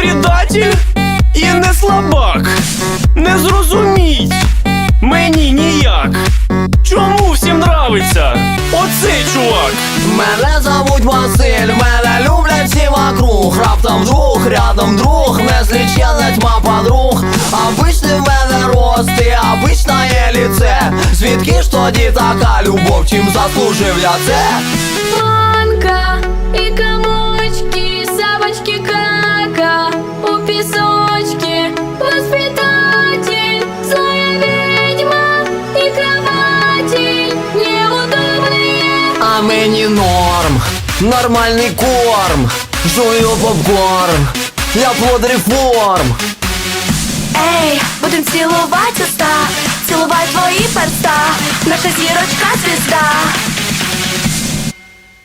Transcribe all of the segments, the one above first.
предатель і не слабак. Не зрозуміть мені ніяк. Чому всім нравиться оцей чувак? Мене зовуть Василь, мене люблять всі вокруг. Раптом друг, рядом друг, незлічена тьма подруг. Обичний в мене рост і обичне є ліце. Звідки ж тоді така любов, чим заслужив я це? А мені норм, нормальний корм Жую попкорн, я плод реформ Эй, будем целовать уста Целовать твои перста Наша зірочка звезда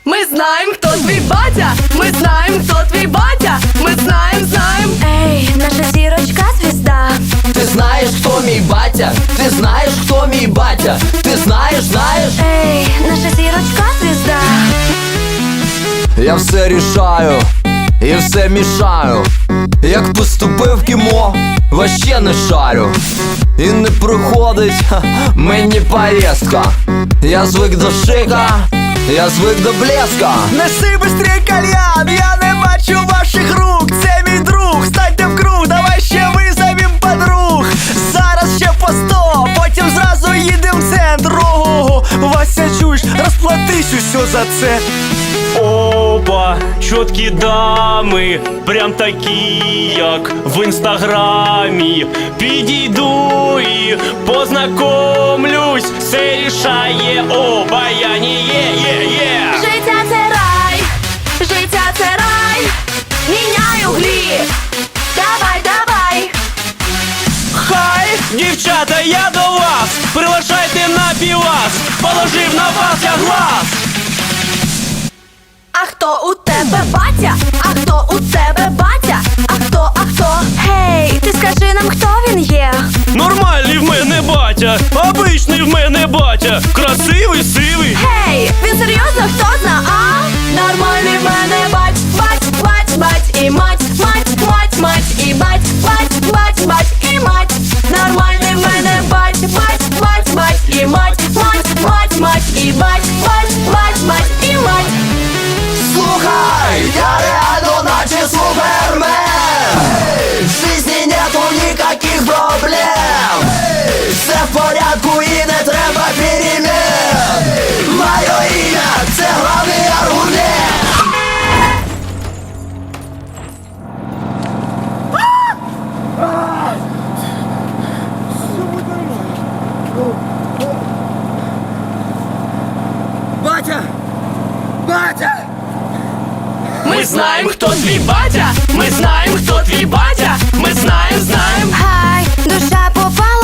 Мы знаем, кто твой батя Мы знаем, кто твой батя Мы знаем, знаем Эй, наша зірочка звезда Ти знаєш, хто мій батя? Ти знаєш, хто мій батя? Ти знаєш, знаєш? Эй, наша зірочка звезда Я все рішаю і все мішаю. Як поступив кімо, ваще не шарю. І не проходить ха, мені поїздка. Я звик до шика, я звик до блеска. Неси быстрей кальян, я не бачу ваших рук, розплатись усьо за це. Опа, чоткі дами, прям такі, як в інстаграмі. Підійду і познакомлюсь, все рішає обаяння, є, є. Життя це рай, життя це рай Міняй углі Давай, давай Хай, дівчата, я до вас, приглашайте на півас, положив на вас я глаз. А хто у тебе батя? А хто у тебе батя? А хто, а хто? Гей, ти скажи нам, хто він є? Нормальний в мене батя, обичний в мене батя, красивий, сивий. Гей, він серйозно хто зна, а? Нормальний в мене бать, порядку і не треба перемін Моє ім'я це головний аргумент Батя! Батя! Ми знаємо, хто твій батя, ми знаємо, хто твій батя, ми знаємо, знаємо. Хай, душа попала.